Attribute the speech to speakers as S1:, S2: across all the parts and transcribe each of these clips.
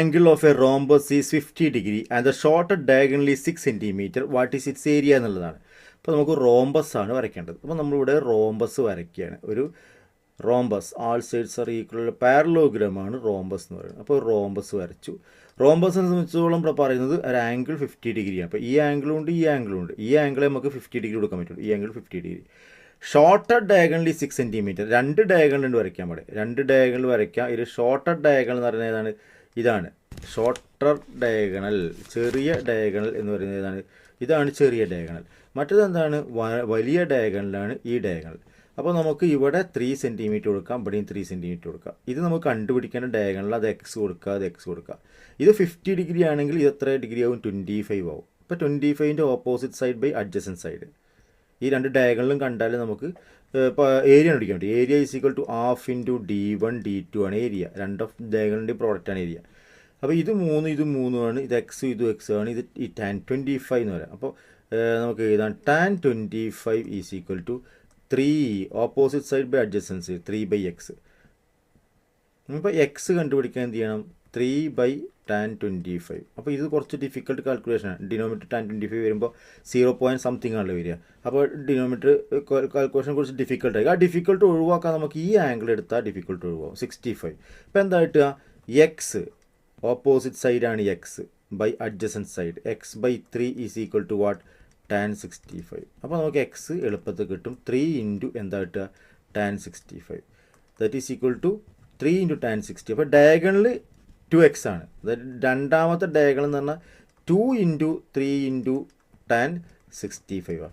S1: angle of a rhombus is 50 degree and the shorter diagonal is 6 centimeter. What is its area എന്നുള്ളതാണ്. അപ്പോൾ നമുക്ക് rhombus ആണ് വരയ്ക്കേണ്ടത്. അപ്പോൾ നമ്മളിവിടെ റോംബസ് വരയ്ക്കുകയാണ്. ഒരു rhombus all sides are equal പാരലോഗ്രാമാണ് rhombus എന്ന് പറയുന്നത്. അപ്പോൾ റോംബസ് വരച്ചു. റോംബസിനെ സംബന്ധിച്ചോളം പറയുന്നത് ഒരു ആംഗിൾ ഫിഫ്റ്റി ഡിഗ്രിയാണ് അപ്പോൾ ഈ ആംഗിളും ഉണ്ട് ഈ ആംഗിളും ഉണ്ട്. ഈ ആംഗിളെ നമുക്ക് ഫിഫ്റ്റി ഡിഗ്രി കൊടുക്കാൻ പറ്റുള്ളൂ. ഈ ആംഗിൾ ഫിഫ്റ്റി ഡിഗ്രി ഷോർട്ടർ ഡയഗണലി സിക്സ് സെന്റിമീറ്റർ രണ്ട് ഡയഗണൽ ഉണ്ട് വരയ്ക്കാൻ പാടില്ല. രണ്ട് ഡയഗണൽ വരയ്ക്കാം. ഇത് ഷോർട്ടർ ഡയഗണൽ എന്ന് പറയുന്നത് ഏതാണ്? ഇതാണ്. ഷോർട്ടർ ഡയഗണൽ ചെറിയ ഡയഗണൽ എന്ന് പറയുന്നത് ഇതാണ് ഇതാണ് ചെറിയ ഡയഗണൽ മറ്റതെന്താണ്? വലിയ ഡയഗണലാണ് ഈ ഡയഗണൽ അപ്പോൾ നമുക്ക് ഇവിടെ ത്രീ സെന്റിമീറ്റർ കൊടുക്കാം ഇവിടെയും ത്രീ സെന്റിമീറ്റർ കൊടുക്കാം. ഇത് നമുക്ക് കണ്ടുപിടിക്കേണ്ട ഡയഗണൽ അത് എക്സ് കൊടുക്കുക അത് എക്സ് കൊടുക്കുക. ഇത് ഫിഫ്റ്റി ഡിഗ്രി ആണെങ്കിൽ ഇത് എത്ര ഡിഗ്രി ആവും? ട്വന്റി ഫൈവ് ആവും. ഇപ്പോൾ twenty ഫൈവിന്റെ opposite side by adjacent side ഈ രണ്ട് ഡയഗണലും കണ്ടാൽ നമുക്ക് ഇപ്പോൾ ഏരിയ കണ്ടുപിടിക്കാൻ പറ്റും. Area is equal to half into d one d two ആണ് ഏരിയ രണ്ട് ഓഫ് ഡയഗണലിന്റെ പ്രോഡക്റ്റാണ് ഏരിയ അപ്പോൾ ഇത് മൂന്ന് ഇത് മൂന്നുമാണ് ഇത് എക്സ് ഇത് എക്സ് ആണ് ഇത് ഈ ടാൻ ട്വന്റി ഫൈവ് എന്ന് പറയാം. അപ്പോൾ നമുക്ക് എഴുതാം. Tan twenty five is equal to three opposite side by adjacent three by x ഇപ്പോൾ എക്സ് കണ്ടുപിടിക്കാൻ എന്ത് ചെയ്യണം? Three by tan twenty five അപ്പോൾ ഇത് കുറച്ച് ഡിഫിക്കൽട്ട് കാൽക്കുലേഷനാണ് ഡിനോമീറ്റർ ടാൻ ട്വന്റി ഫൈവ് വരുമ്പോൾ സീറോ പോയിന്റ് സംതിങ് ആണല്ലോ വരിക. അപ്പോൾ ഡിനോമീറ്റർ കാൽക്കുലേഷൻ കുറച്ച് ഡിഫിക്കൽട്ടായി ആ ഡിഫിക്കൽട്ട് ഒഴിവാക്കാൻ നമുക്ക് ഈ ആംഗിൾ എടുത്താൽ ഡിഫിക്കൽട്ട് ഒഴിവാകും സിക്സ്റ്റി ഫൈവ് ഇപ്പോൾ എന്താ കിട്ടുക? എക്സ് ഓപ്പോസിറ്റ് സൈഡാണ് x by adjacent side x by three is equal to what tan sixty five അപ്പോൾ നമുക്ക് എക്സ് എളുപ്പത്തിൽ കിട്ടും. ത്രീ ഇന്റു എന്താ കിട്ടുക? Tan sixty five that is equal to three into tan sixty അപ്പോൾ ഡയഗണൽ ടു എക്സ് ആണ്. അതായത് രണ്ടാമത്തെ ഡയഗണൽ എന്ന് പറഞ്ഞാൽ two into three into tan sixty five ആണ്.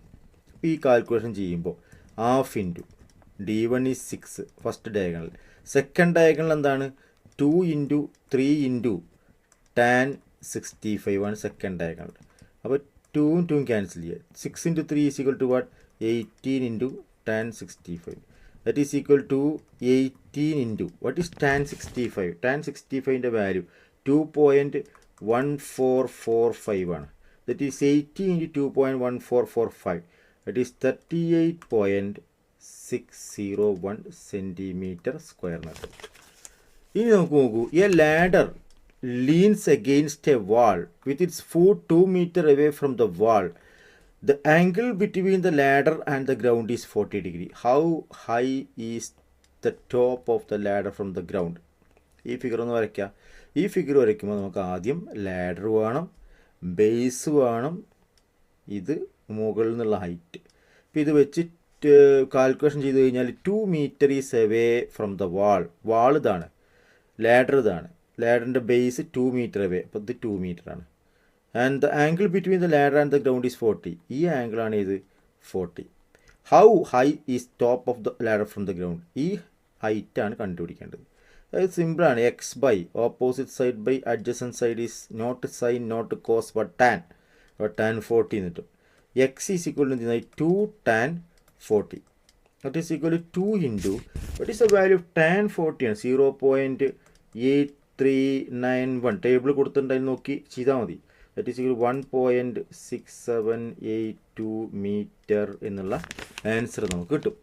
S1: ഈ കാൽക്കുലേഷൻ ചെയ്യുമ്പോൾ half into d one is six first diagonal second diagonal എന്താണ്? Two into three into tan sixty five ആണ് സെക്കൻഡ് ഡയഗണൽ അപ്പോൾ ടൂവും ടൂവും ക്യാൻസൽ ചെയ്യുക. Six into three is equal to what eighteen into tan sixty five that is equal to eighteen into what is tan sixty five tan sixty ഫൈവിന്റെ value two point one four four five ആണ്. That is eighteen into two point one four four five that is thirty eight point six zero one centimetre സ്ക്വയറിന് ഇനി നമുക്ക് നോക്കൂ. A ladder leans against a wall with its foot two metre away from the wall the angle between the ladder and the ground is forty degree how high is the top of the ladder from the ground ഈ figure ഒന്ന് വരയ്ക്കുക ഈ figure വരയ്ക്കുമ്പോൾ നമുക്ക് ആദ്യം ladder വേണം base വേണം ഇത് മുകളിൽ നിന്നുള്ള ഹൈറ്റ് അപ്പോൾ ഇത് വെച്ച് കാൽക്കുലേഷൻ ചെയ്ത് കഴിഞ്ഞാൽ two metre is away from the wall wall ഇതാണ്. ലാഡർ ഇതാണ്. ലാഡറിന്റെ ബേസ് ടു മീറ്റർ അവേ അപ്പോൾ ഇത് ടു മീറ്റർ ആണ്. And the angle between the ladder and the ground is forty ഈ ആംഗിളാണ് ഇത് forty how high is top of the ladder from the ground ഈ ഹൈറ്റാണ് കണ്ടുപിടിക്കേണ്ടത്. അത് സിമ്പിളാണ് x by opposite side by adjacent side is not sine not cos but tan tan forty എന്നിട്ട് x is equal to two tan forty that is equal to into what is a value of tan forty ആണ്? Zero point eight three nine one table കൊടുത്തിട്ടുണ്ടായി നോക്കി ചെയ്താൽ മതി. That is equal one point six seven eight two metre എന്നുള്ള answer നമുക്ക് കിട്ടും.